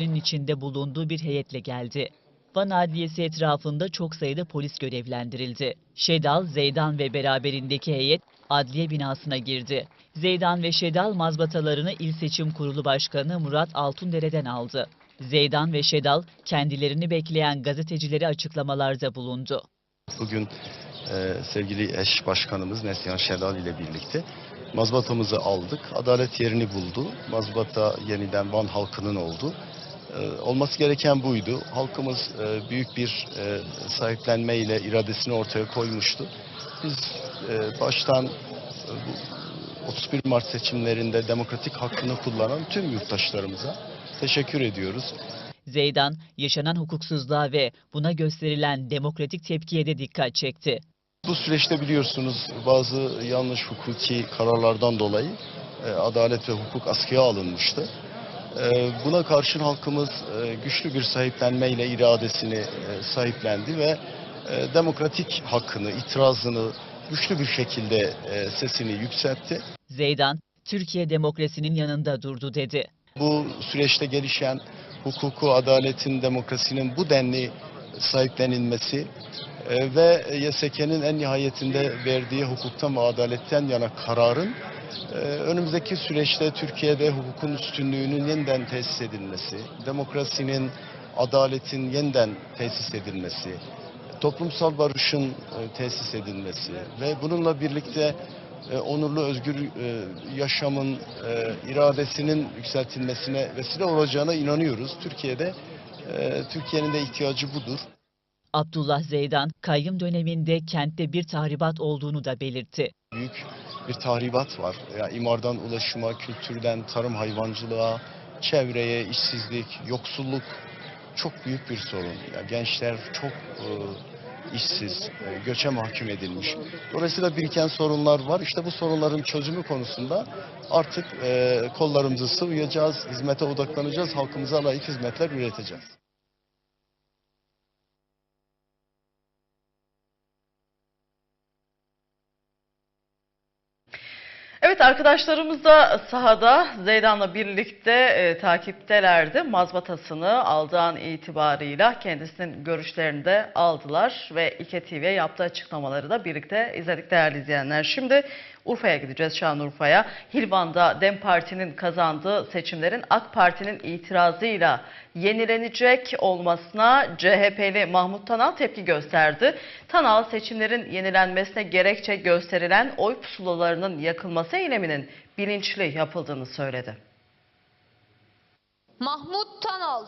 içinde bulunduğu bir heyetle geldi. Van Adliyesi etrafında çok sayıda polis görevlendirildi. Şedal, Zeydan ve beraberindeki heyet adliye binasına girdi. Zeydan ve Şedal mazbatalarını İl Seçim Kurulu Başkanı Murat Altundere'den aldı. Zeydan ve Şedal kendilerini bekleyen gazetecilere açıklamalarda bulundu. Bugün e, sevgili eş başkanımız Neslihan Şelal ile birlikte mazbatamızı aldık. Adalet yerini buldu. Mazbata yeniden Van halkının oldu. E, olması gereken buydu. Halkımız e, büyük bir e, sahiplenme ile iradesini ortaya koymuştu. Biz e, baştan e, bu 31 Mart seçimlerinde demokratik hakkını kullanan tüm yurttaşlarımıza teşekkür ediyoruz. Zeydan, yaşanan hukuksuzluğa ve buna gösterilen demokratik tepkiye de dikkat çekti. Bu süreçte biliyorsunuz bazı yanlış hukuki kararlardan dolayı adalet ve hukuk askıya alınmıştı. E, buna karşın halkımız e, güçlü bir sahiplenmeyle iradesini e, sahiplendi ve e, demokratik hakkını, itirazını güçlü bir şekilde sesini yükseltti. Zeydan, Türkiye demokrasinin yanında durdu dedi. Bu süreçte gelişen hukuku, adaletin, demokrasinin bu denli sahiplenilmesi ve YSK'nin en nihayetinde verdiği hukuktan ve adaletten yana kararın önümüzdeki süreçte Türkiye'de hukukun üstünlüğünün yeniden tesis edilmesi, demokrasinin, adaletin yeniden tesis edilmesi, toplumsal barışın e, tesis edilmesi ve bununla birlikte e, onurlu özgür e, yaşamın iradesinin yükseltilmesine vesile olacağına inanıyoruz. Türkiye'de Türkiye'nin de ihtiyacı budur. Abdullah Zeydan, kayyım döneminde kentte bir tahribat olduğunu da belirtti. Büyük bir tahribat var. Yani imardan ulaşıma, kültürden tarım hayvancılığa, çevreye, işsizlik, yoksulluk çok büyük bir sorun. Yani gençler çok e, işsiz, e, göçe mahkum edilmiş. Dolayısıyla biriken sorunlar var. İşte bu sorunların çözümü konusunda artık e, kollarımızı sıvayacağız, hizmete odaklanacağız, halkımıza layık hizmetler üreteceğiz. Evet arkadaşlarımız da sahada Zeydan'la birlikte e, takiptelerdi. Mazbatasını aldığın itibarıyla kendisinin görüşlerini de aldılar ve İKE yaptığı açıklamaları da birlikte izledik değerli izleyenler. Şimdi Urfa'ya gideceğiz Şanlıurfa'ya. Hilvan'da DEM Parti'nin kazandığı seçimlerin AK Parti'nin itirazıyla yenilenecek olmasına CHP'li Mahmut Tanal tepki gösterdi. Tanal seçimlerin yenilenmesine gerekçe gösterilen oy pusulalarının yakılması eyleminin bilinçli yapıldığını söyledi. Mahmut Tanal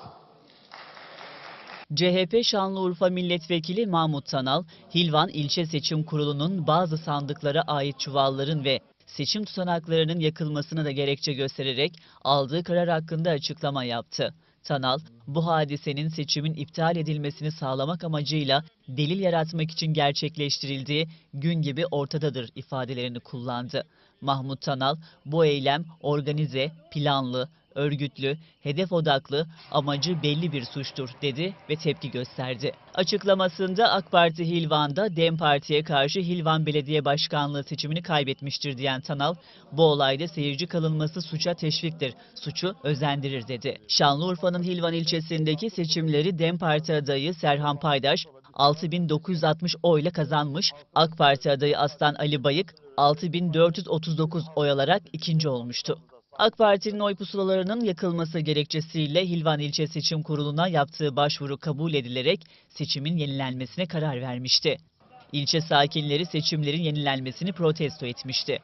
CHP Şanlıurfa Milletvekili Mahmut Tanal, Hilvan İlçe Seçim Kurulu'nun bazı sandıklara ait çuvalların ve seçim tutanaklarının yakılmasını da gerekçe göstererek aldığı karar hakkında açıklama yaptı. Tanal, bu hadisenin seçimin iptal edilmesini sağlamak amacıyla delil yaratmak için gerçekleştirildiği gün gibi ortadadır ifadelerini kullandı. Mahmut Tanal, bu eylem organize, planlı, örgütlü, hedef odaklı, amacı belli bir suçtur dedi ve tepki gösterdi. Açıklamasında AK Parti Hilvan'da DEM Parti'ye karşı Hilvan Belediye Başkanlığı seçimini kaybetmiştir diyen Tanal, bu olayda seyirci kalınması suça teşviktir, suçu özendirir dedi. Şanlıurfa'nın Hilvan ilçesindeki seçimleri DEM Parti adayı Serhan Paydaş 6960 oyla kazanmış, AK Parti adayı Aslan Ali Bayık 6439 oy alarak ikinci olmuştu. AK Parti'nin oy pusulalarının yakılması gerekçesiyle Hilvan İlçe Seçim Kurulu'na yaptığı başvuru kabul edilerek seçimin yenilenmesine karar vermişti. İlçe sakinleri seçimlerin yenilenmesini protesto etmişti.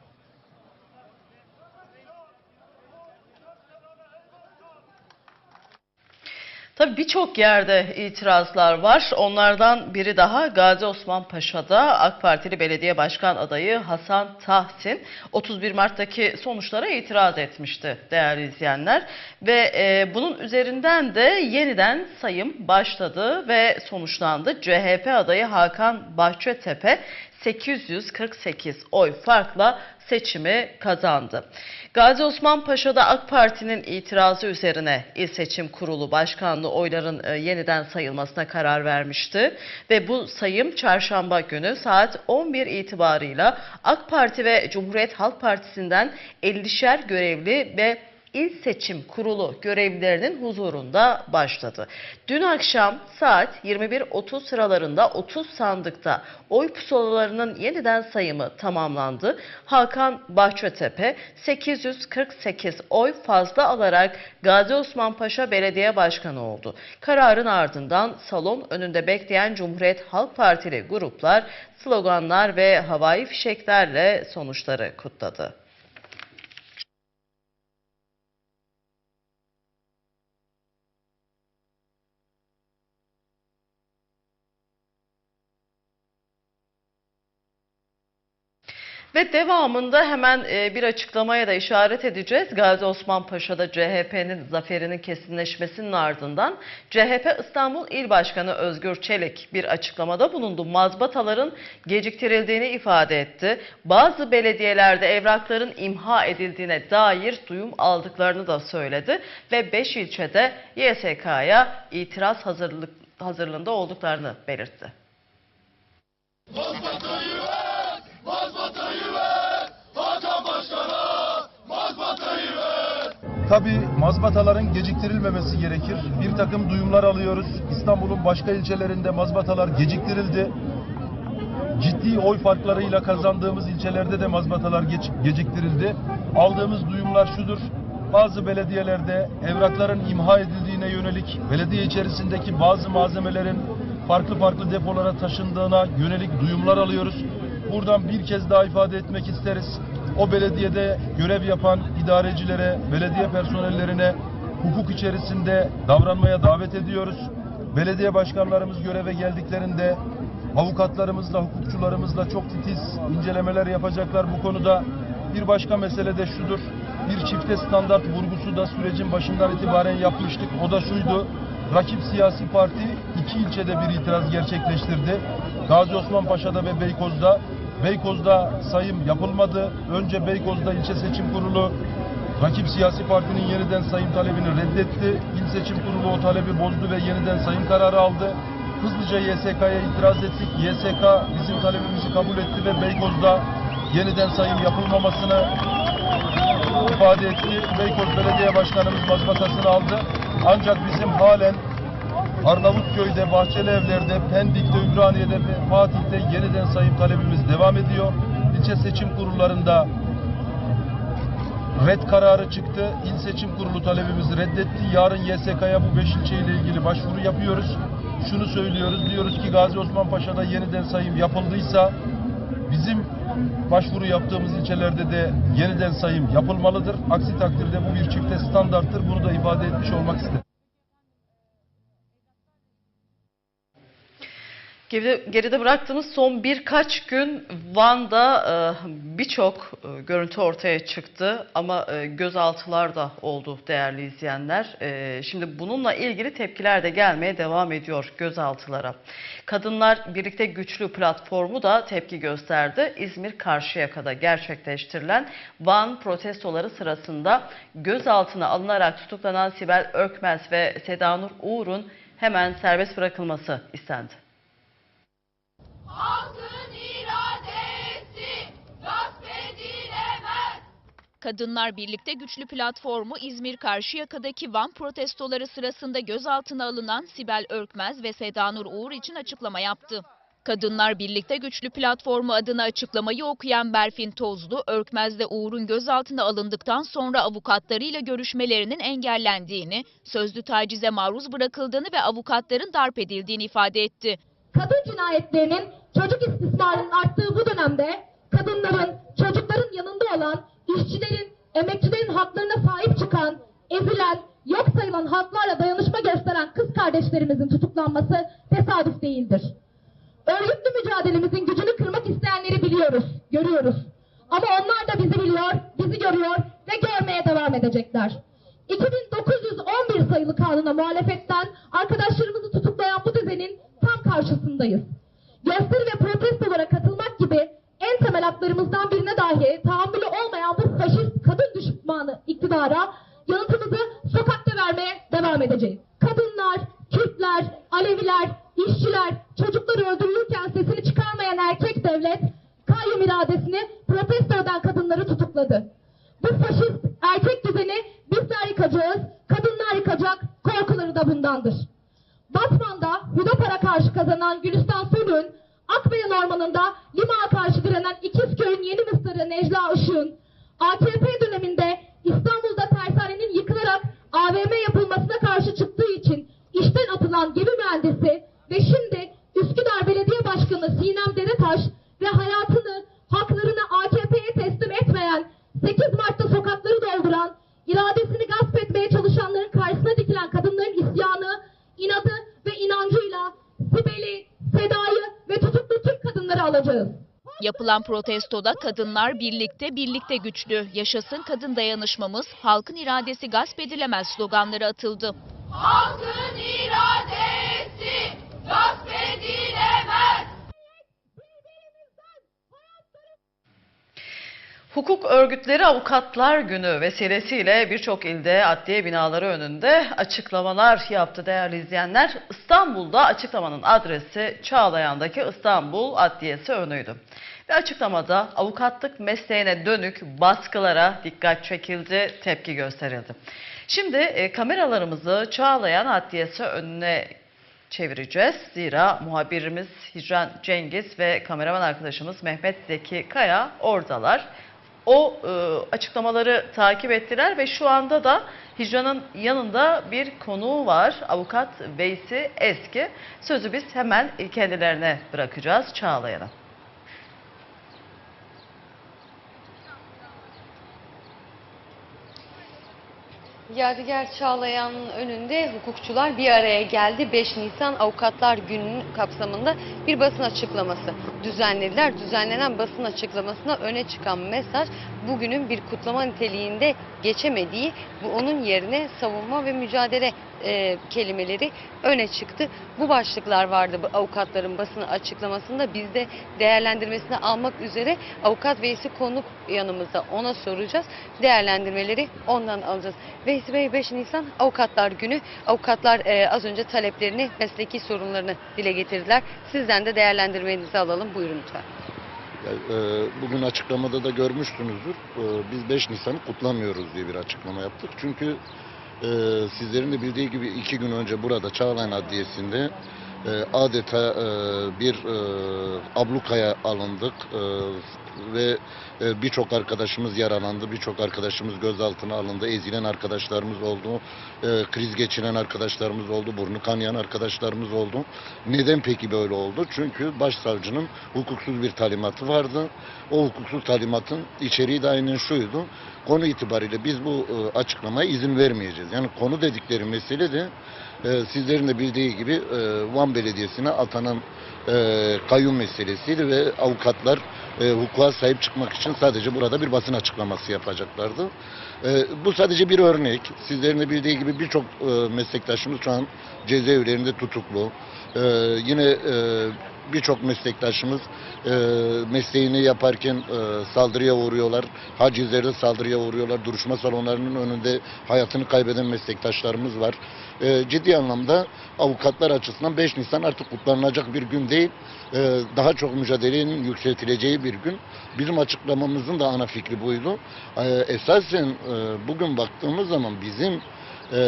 Tabii birçok yerde itirazlar var. Onlardan biri daha Gazi Osman Paşa'da AK Partili Belediye Başkan adayı Hasan Tahsin 31 Mart'taki sonuçlara itiraz etmişti değerli izleyenler. Ve e, bunun üzerinden de yeniden sayım başladı ve sonuçlandı. CHP adayı Hakan Bahçetepe 848 oy farkla seçimi kazandı. Gazi Osman Paşa'da AK Parti'nin itirazı üzerine İl Seçim Kurulu Başkanlığı oyların e, yeniden sayılmasına karar vermişti. Ve bu sayım çarşamba günü saat 11 itibarıyla AK Parti ve Cumhuriyet Halk Partisi'nden 50'şer görevli ve İl Seçim Kurulu görevlilerinin huzurunda başladı. Dün akşam saat 21.30 sıralarında 30 sandıkta oy pusulalarının yeniden sayımı tamamlandı. Hakan Bahçetepe 848 oy fazla alarak Gazi Osman Paşa Belediye Başkanı oldu. Kararın ardından salon önünde bekleyen Cumhuriyet Halk Partili gruplar sloganlar ve havai fişeklerle sonuçları kutladı. Ve devamında hemen e, bir açıklamaya da işaret edeceğiz. Gazi Osman Paşa'da CHP'nin zaferinin kesinleşmesinin ardından CHP İstanbul İl Başkanı Özgür Çelik bir açıklamada bulundu. Mazbataların geciktirildiğini ifade etti. Bazı belediyelerde evrakların imha edildiğine dair duyum aldıklarını da söyledi. Ve 5 ilçede YSK'ya itiraz hazırlık, hazırlığında olduklarını belirtti. Tabii mazbataların geciktirilmemesi gerekir. Bir takım duyumlar alıyoruz. İstanbul'un başka ilçelerinde mazbatalar geciktirildi. Ciddi oy farklarıyla kazandığımız ilçelerde de mazbatalar geciktirildi. Aldığımız duyumlar şudur. Bazı belediyelerde evrakların imha edildiğine yönelik belediye içerisindeki bazı malzemelerin farklı farklı depolara taşındığına yönelik duyumlar alıyoruz. Buradan bir kez daha ifade etmek isteriz. O belediyede görev yapan idarecilere, belediye personellerine hukuk içerisinde davranmaya davet ediyoruz. Belediye başkanlarımız göreve geldiklerinde avukatlarımızla, hukukçularımızla çok titiz incelemeler yapacaklar bu konuda. Bir başka mesele de şudur. Bir çifte standart vurgusu da sürecin başından itibaren yapmıştık. O da şuydu. Rakip siyasi parti iki ilçede bir itiraz gerçekleştirdi. Gazi Osman Paşa'da ve Beykoz'da. Beykoz'da sayım yapılmadı. Önce Beykoz'da ilçe seçim kurulu rakip siyasi partinin yeniden sayım talebini reddetti. İl seçim kurulu o talebi bozdu ve yeniden sayım kararı aldı. Hızlıca YSK'ya itiraz ettik. YSK bizim talebimizi kabul etti ve Beykoz'da yeniden sayım yapılmamasını ifade etti. Beykoz Belediye Başkanımız mazbatasını aldı. Ancak bizim halen Arnavutköy'de, Bahçeli Evler'de, Pendik'te, Ümraniye'de Fatih'te yeniden sayım talebimiz devam ediyor. İlçe seçim kurullarında red kararı çıktı. İl seçim kurulu talebimizi reddetti. Yarın YSK'ya bu beş ilçeyle ilgili başvuru yapıyoruz. Şunu söylüyoruz. Diyoruz ki Gazi Osman Paşa'da yeniden sayım yapıldıysa bizim başvuru yaptığımız ilçelerde de yeniden sayım yapılmalıdır. Aksi takdirde bu bir çifte standarttır. Bunu da ifade etmiş olmak istedim. Geride, geride bıraktığımız son birkaç gün Van'da e, birçok e, görüntü ortaya çıktı ama e, gözaltılar da oldu değerli izleyenler. E, şimdi bununla ilgili tepkiler de gelmeye devam ediyor gözaltılara. Kadınlar Birlikte Güçlü platformu da tepki gösterdi. İzmir Karşıyaka'da gerçekleştirilen Van protestoları sırasında gözaltına alınarak tutuklanan Sibel Örkmez ve Sedanur Uğur'un hemen serbest bırakılması istendi. Halkın iradesi gasp edilemez. Kadınlar Birlikte Güçlü Platformu İzmir Karşıyaka'daki Van protestoları sırasında gözaltına alınan Sibel Örkmez ve Sedanur Uğur için açıklama yaptı. Kadınlar Birlikte Güçlü Platformu adına açıklamayı okuyan Berfin Tozlu, Örkmez ve Uğur'un gözaltına alındıktan sonra avukatlarıyla görüşmelerinin engellendiğini, sözlü tacize maruz bırakıldığını ve avukatların darp edildiğini ifade etti. Kadın cinayetlerinin çocuk istismarının arttığı bu dönemde kadınların, çocukların yanında olan, işçilerin, emekçilerin haklarına sahip çıkan, ezilen, yok sayılan halklarla dayanışma gösteren kız kardeşlerimizin tutuklanması tesadüf değildir. Örgütlü mücadelemizin gücünü kırmak isteyenleri biliyoruz, görüyoruz. Ama onlar da bizi biliyor, bizi görüyor ve görmeye devam edecekler. 2911 sayılı kanuna muhalefetten arkadaşlarımızı tutuklayan bu düzenin tam karşısındayız. Gösteri ve protestolara katılmak gibi en temel haklarımızdan birine dahi tahammülü olmayan bu faşist kadın düşmanı iktidara yanıtımızı sokakta vermeye devam edeceğiz. Kadınlar, Kürtler, Aleviler, işçiler, çocuklar öldürülürken sesini çıkarmayan erkek devlet kayyum iradesini protesto eden kadınları tutukladı. Bu faşist erkek düzeni bizler yıkacağız, kadınlar yıkacak, korkuları da bundandır. anda Yapılan protestoda kadınlar birlikte birlikte güçlü, yaşasın kadın dayanışmamız, halkın iradesi gasp edilemez sloganları atıldı. Halkın iradesi gasp edilemez. Hukuk Örgütleri Avukatlar Günü vesilesiyle birçok ilde adliye binaları önünde açıklamalar yaptı değerli izleyenler. İstanbul'da açıklamanın adresi Çağlayan'daki İstanbul Adliyesi önüydü. Ve açıklamada avukatlık mesleğine dönük baskılara dikkat çekildi, tepki gösterildi. Şimdi e, kameralarımızı Çağlayan Adliyesi önüne çevireceğiz. Zira muhabirimiz Hicran Cengiz ve kameraman arkadaşımız Mehmet Zeki Kaya oradalar. O e, açıklamaları takip ettiler ve şu anda da Hicran'ın yanında bir konuğu var. Avukat Veysi Eski. Sözü biz hemen kendilerine bırakacağız Çağlayan'a. Yadigar Çağlayan'ın önünde hukukçular bir araya geldi. 5 Nisan Avukatlar Günü'nün kapsamında bir basın açıklaması düzenlediler. Düzenlenen basın açıklamasına öne çıkan mesaj bugünün bir kutlama niteliğinde geçemediği, bu onun yerine savunma ve mücadele e, kelimeleri öne çıktı. Bu başlıklar vardı avukatların basın açıklamasında. Biz de değerlendirmesini almak üzere avukat Veysi konuk yanımızda ona soracağız. Değerlendirmeleri ondan alacağız. Veysi Bey 5 Nisan Avukatlar Günü. Avukatlar e, az önce taleplerini, mesleki sorunlarını dile getirdiler. Sizden de değerlendirmenizi alalım. Buyurun lütfen. E, Bugün açıklamada da görmüşsünüzdür. E, Biz 5 Nisan'ı kutlamıyoruz diye bir açıklama yaptık. Çünkü e, sizlerin de bildiği gibi iki gün önce burada Çağlayan Adliyesi'nde e, adeta e, bir e, ablukaya alındık e, ve e, birçok arkadaşımız yaralandı, birçok arkadaşımız gözaltına alındı, ezilen arkadaşlarımız oldu, e, kriz geçiren arkadaşlarımız oldu, burnu kanayan arkadaşlarımız oldu. Neden peki böyle oldu? Çünkü başsavcının hukuksuz bir talimatı vardı. O hukuksuz talimatın içeriği de aynen şuydu. Konu itibariyle biz bu e, açıklamaya izin vermeyeceğiz. Yani konu dedikleri mesele de e, sizlerin de bildiği gibi e, Van Belediyesi'ne atanan e, kayyum meselesiydi ve avukatlar e, hukuka sahip çıkmak için sadece burada bir basın açıklaması yapacaklardı. E, bu sadece bir örnek. Sizlerin de bildiği gibi birçok e, meslektaşımız şu an cezaevlerinde tutuklu. E, yine e, birçok meslektaşımız e, mesleğini yaparken e, saldırıya uğruyorlar. Hacizlerde saldırıya uğruyorlar. Duruşma salonlarının önünde hayatını kaybeden meslektaşlarımız var. E, ciddi anlamda avukatlar açısından 5 Nisan artık kutlanılacak bir gün değil. E, daha çok mücadelenin yükseltileceği bir gün. Bizim açıklamamızın da ana fikri buydu. E, esasen e, bugün baktığımız zaman bizim e,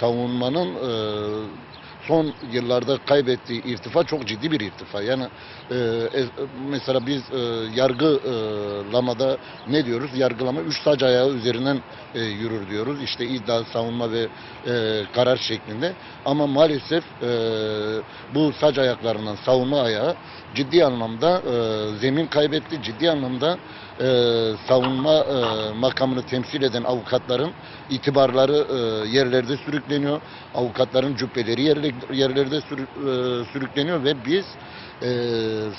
savunmanın e, son yıllarda kaybettiği irtifa çok ciddi bir irtifa. Yani e, e, mesela biz e, yargılamada ne diyoruz? Yargılama üç sac ayağı üzerinden e, yürür diyoruz. İşte iddia, savunma ve e, karar şeklinde. Ama maalesef e, bu sac ayaklarından savunma ayağı ciddi anlamda e, zemin kaybetti. Ciddi anlamda e, savunma e, makamını temsil eden avukatların itibarları e, yerlerde sürükleniyor. Avukatların cübbeleri yerle, yerlerde sürü- e, sürükleniyor ve biz e,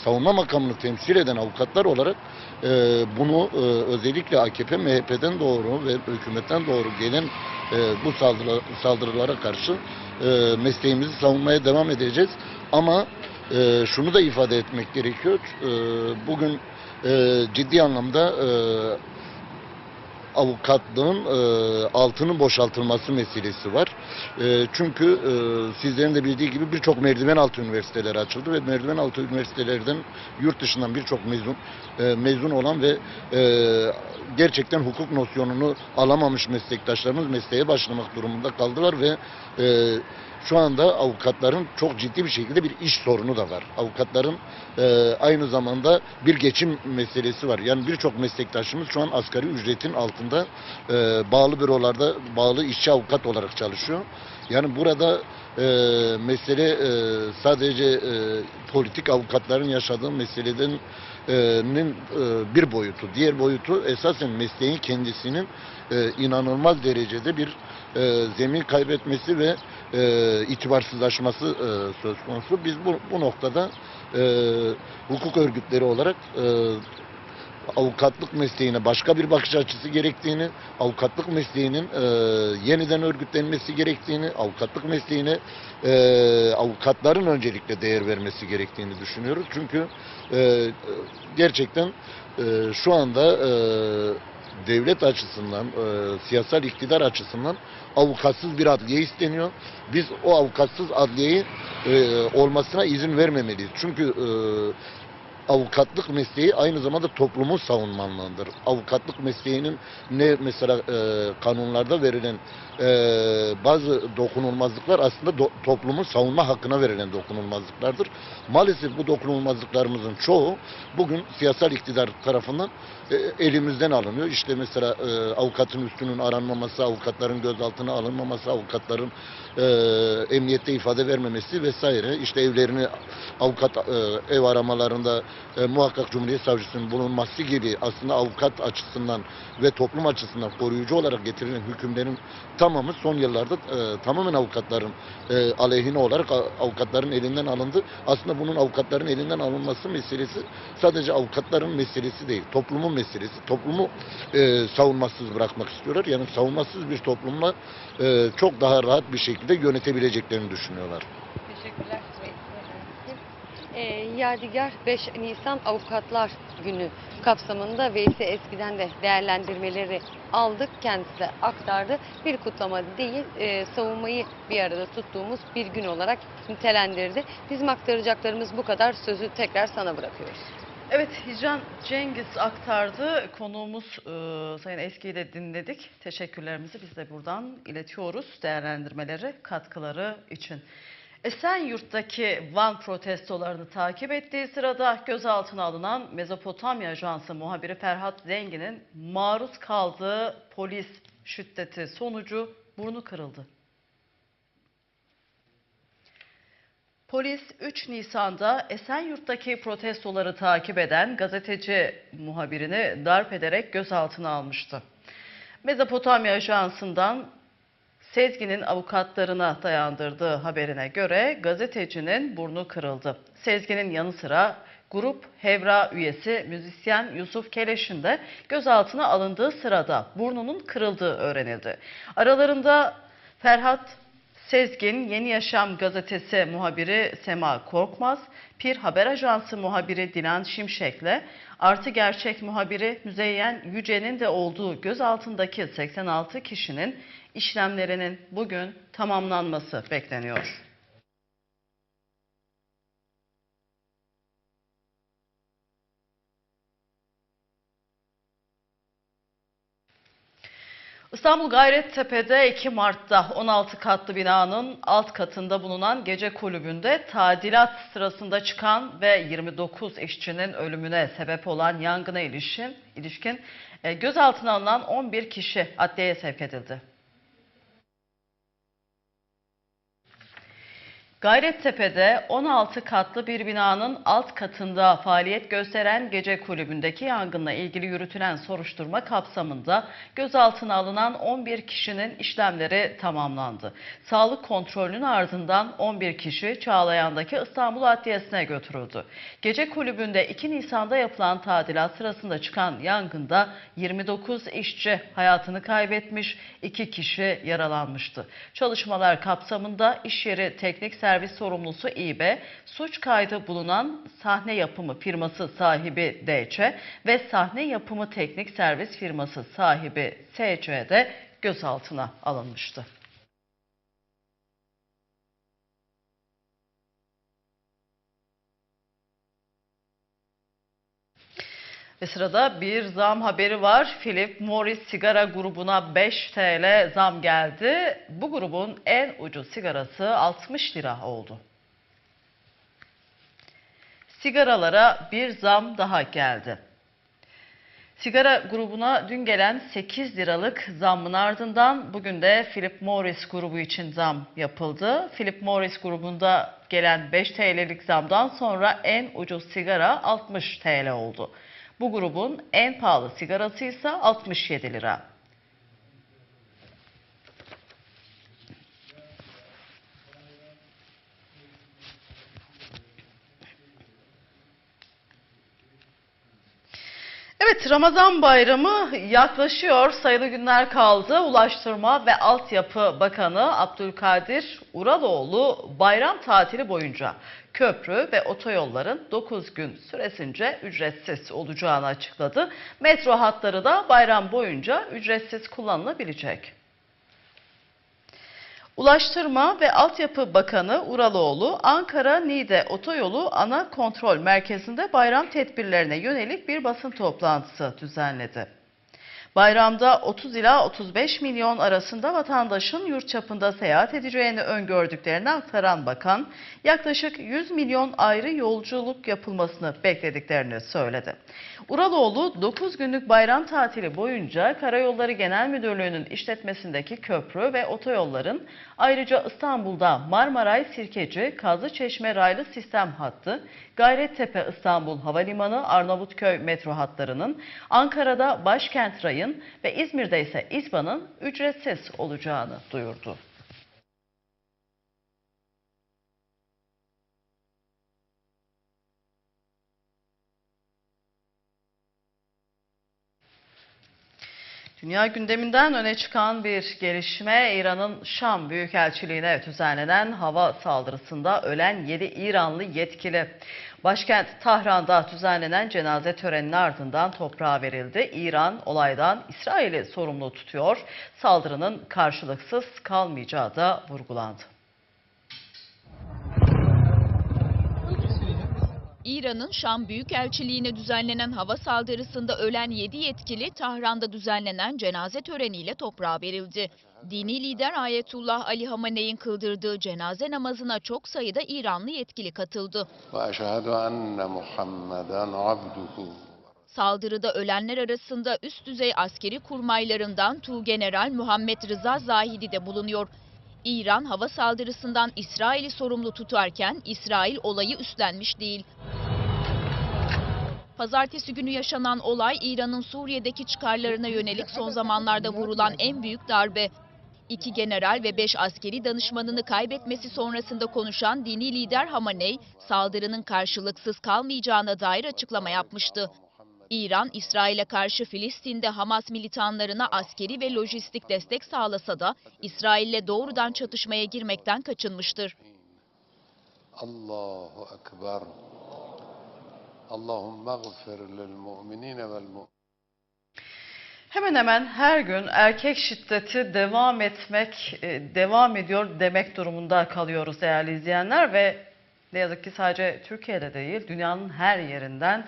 savunma makamını temsil eden avukatlar olarak e, bunu e, özellikle AKP, MHP'den doğru ve hükümetten doğru gelen e, bu saldırı, saldırılara karşı e, mesleğimizi savunmaya devam edeceğiz. Ama e, şunu da ifade etmek gerekiyor. E, bugün e, ciddi anlamda e, avukatlığın e, altının boşaltılması meselesi var. E, çünkü e, sizlerin de bildiği gibi birçok merdiven altı üniversiteleri açıldı ve merdiven altı üniversitelerden yurt dışından birçok mezun e, mezun olan ve e, gerçekten hukuk nosyonunu alamamış meslektaşlarımız mesleğe başlamak durumunda kaldılar ve e, şu anda avukatların çok ciddi bir şekilde bir iş sorunu da var. Avukatların e, aynı zamanda bir geçim meselesi var. Yani birçok meslektaşımız şu an asgari ücretin altında e, bağlı bürolarda bağlı işçi avukat olarak çalışıyor. Yani burada e, mesele e, sadece e, politik avukatların yaşadığı meseleden e, e, bir boyutu. Diğer boyutu esasen mesleğin kendisinin e, inanılmaz derecede bir e, zemin kaybetmesi ve e, itibarsızlaşması e, söz konusu. Biz bu, bu noktada e, hukuk örgütleri olarak e, avukatlık mesleğine başka bir bakış açısı gerektiğini, avukatlık mesleğinin e, yeniden örgütlenmesi gerektiğini, avukatlık mesleğine e, avukatların öncelikle değer vermesi gerektiğini düşünüyoruz. Çünkü e, gerçekten e, şu anda e, devlet açısından, e, siyasal iktidar açısından avukatsız bir adliye isteniyor. Biz o avukatsız adliyeyi e, olmasına izin vermemeliyiz. Çünkü e, avukatlık mesleği aynı zamanda toplumun savunmanlığıdır. Avukatlık mesleğinin ne mesela e, kanunlarda verilen e, bazı dokunulmazlıklar aslında do- toplumun savunma hakkına verilen dokunulmazlıklardır. Maalesef bu dokunulmazlıklarımızın çoğu bugün siyasal iktidar tarafından elimizden alınıyor. İşte mesela e, avukatın üstünün aranmaması, avukatların gözaltına alınmaması, avukatların e, emniyette ifade vermemesi vesaire. İşte evlerini avukat e, ev aramalarında e, muhakkak Cumhuriyet Savcısının bulunması gibi aslında avukat açısından ve toplum açısından koruyucu olarak getirilen hükümlerin tamamı son yıllarda e, tamamen avukatların e, aleyhine olarak avukatların elinden alındı. Aslında bunun avukatların elinden alınması meselesi sadece avukatların meselesi değil, toplumun meselesi. Toplumu e, savunmasız bırakmak istiyorlar. Yani savunmasız bir toplumla e, çok daha rahat bir şekilde yönetebileceklerini düşünüyorlar. Teşekkürler. Ee, Yadigar 5 Nisan Avukatlar Günü kapsamında Veysi eskiden de değerlendirmeleri aldık. Kendisi de aktardı. Bir kutlama değil, e, savunmayı bir arada tuttuğumuz bir gün olarak nitelendirdi. Bizim aktaracaklarımız bu kadar. Sözü tekrar sana bırakıyoruz. Evet Hicran Cengiz aktardı. Konuğumuz e, Sayın Eski'yi de dinledik. Teşekkürlerimizi biz de buradan iletiyoruz. Değerlendirmeleri, katkıları için. Esenyurt'taki Van protestolarını takip ettiği sırada gözaltına alınan Mezopotamya Ajansı muhabiri Ferhat Zengin'in maruz kaldığı polis şiddeti sonucu burnu kırıldı. Polis 3 Nisan'da Esenyurt'taki protestoları takip eden gazeteci muhabirini darp ederek gözaltına almıştı. Mezopotamya Ajansı'ndan Sezgin'in avukatlarına dayandırdığı haberine göre gazetecinin burnu kırıldı. Sezgin'in yanı sıra grup Hevra üyesi müzisyen Yusuf Keleş'in de gözaltına alındığı sırada burnunun kırıldığı öğrenildi. Aralarında Ferhat Sezgin, Yeni Yaşam gazetesi muhabiri Sema Korkmaz, Pir Haber Ajansı muhabiri Dilan Şimşek'le Artı Gerçek muhabiri Müzeyyen Yüce'nin de olduğu gözaltındaki 86 kişinin işlemlerinin bugün tamamlanması bekleniyor. İstanbul Gayrettepe'de 2 Mart'ta 16 katlı binanın alt katında bulunan gece kulübünde tadilat sırasında çıkan ve 29 işçinin ölümüne sebep olan yangına ilişkin, ilişkin e, gözaltına alınan 11 kişi adliyeye sevk edildi. Gayrettepe'de 16 katlı bir binanın alt katında faaliyet gösteren gece kulübündeki yangınla ilgili yürütülen soruşturma kapsamında gözaltına alınan 11 kişinin işlemleri tamamlandı. Sağlık kontrolünün ardından 11 kişi Çağlayan'daki İstanbul Adliyesi'ne götürüldü. Gece kulübünde 2 Nisan'da yapılan tadilat sırasında çıkan yangında 29 işçi hayatını kaybetmiş, 2 kişi yaralanmıştı. Çalışmalar kapsamında iş yeri teknik servis servis sorumlusu İB, suç kaydı bulunan sahne yapımı firması sahibi DC ve sahne yapımı teknik servis firması sahibi SC'de gözaltına alınmıştı. Ve sırada bir zam haberi var. Philip Morris sigara grubuna 5 TL zam geldi. Bu grubun en ucuz sigarası 60 lira oldu. Sigaralara bir zam daha geldi. Sigara grubuna dün gelen 8 liralık zammın ardından bugün de Philip Morris grubu için zam yapıldı. Philip Morris grubunda gelen 5 TL'lik zamdan sonra en ucuz sigara 60 TL oldu. Bu grubun en pahalı sigarası ise 67 lira. Evet Ramazan bayramı yaklaşıyor. Sayılı günler kaldı. Ulaştırma ve Altyapı Bakanı Abdülkadir Uraloğlu bayram tatili boyunca köprü ve otoyolların 9 gün süresince ücretsiz olacağını açıkladı. Metro hatları da bayram boyunca ücretsiz kullanılabilecek. Ulaştırma ve Altyapı Bakanı Uraloğlu, Ankara-Niğde Otoyolu Ana Kontrol Merkezi'nde bayram tedbirlerine yönelik bir basın toplantısı düzenledi. Bayramda 30 ila 35 milyon arasında vatandaşın yurt çapında seyahat edeceğini öngördüklerini aktaran bakan, yaklaşık 100 milyon ayrı yolculuk yapılmasını beklediklerini söyledi. Uraloğlu 9 günlük bayram tatili boyunca Karayolları Genel Müdürlüğü'nün işletmesindeki köprü ve otoyolların ayrıca İstanbul'da Marmaray Sirkeci Kazlıçeşme raylı sistem hattı, Gayrettepe İstanbul Havalimanı Arnavutköy metro hatlarının, Ankara'da Başkent Ray'ın ve İzmir'de ise İSBA'nın ücretsiz olacağını duyurdu. Dünya gündeminden öne çıkan bir gelişme İran'ın Şam Büyükelçiliğine düzenlenen hava saldırısında ölen 7 İranlı yetkili. Başkent Tahran'da düzenlenen cenaze töreninin ardından toprağa verildi. İran olaydan İsrail'i sorumlu tutuyor. Saldırının karşılıksız kalmayacağı da vurgulandı. İran'ın Şam Büyükelçiliğine düzenlenen hava saldırısında ölen 7 yetkili Tahran'da düzenlenen cenaze töreniyle toprağa verildi. Dini lider Ayetullah Ali Hamaney'in kıldırdığı cenaze namazına çok sayıda İranlı yetkili katıldı. Saldırıda ölenler arasında üst düzey askeri kurmaylarından Tuğgeneral Muhammed Rıza Zahidi de bulunuyor. İran hava saldırısından İsrail'i sorumlu tutarken İsrail olayı üstlenmiş değil. Pazartesi günü yaşanan olay İran'ın Suriye'deki çıkarlarına yönelik son zamanlarda vurulan en büyük darbe. İki general ve beş askeri danışmanını kaybetmesi sonrasında konuşan dini lider Hamaney, saldırının karşılıksız kalmayacağına dair açıklama yapmıştı. İran, İsrail'e karşı Filistin'de Hamas militanlarına askeri ve lojistik destek sağlasa da İsrail'le doğrudan çatışmaya girmekten kaçınmıştır. Allahu Ekber. Allahümme gıfir lil mu'minine vel. Hemen hemen her gün erkek şiddeti devam etmek, e, devam ediyor demek durumunda kalıyoruz değerli izleyenler ve ne yazık ki sadece Türkiye'de değil dünyanın her yerinden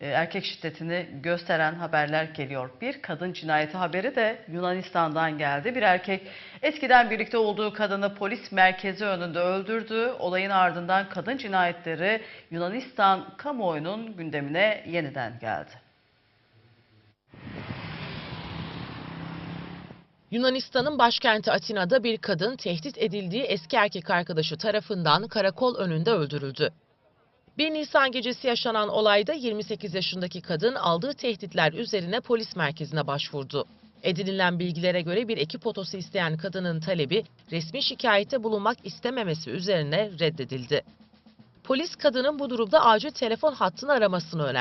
e, erkek şiddetini gösteren haberler geliyor. Bir kadın cinayeti haberi de Yunanistan'dan geldi. Bir erkek eskiden birlikte olduğu kadını polis merkezi önünde öldürdü. Olayın ardından kadın cinayetleri Yunanistan kamuoyunun gündemine yeniden geldi. Yunanistan'ın başkenti Atina'da bir kadın tehdit edildiği eski erkek arkadaşı tarafından karakol önünde öldürüldü. 1 Nisan gecesi yaşanan olayda 28 yaşındaki kadın aldığı tehditler üzerine polis merkezine başvurdu. Edinilen bilgilere göre bir ekip otosu isteyen kadının talebi resmi şikayette bulunmak istememesi üzerine reddedildi. Polis kadının bu durumda acil telefon hattını aramasını önerdi.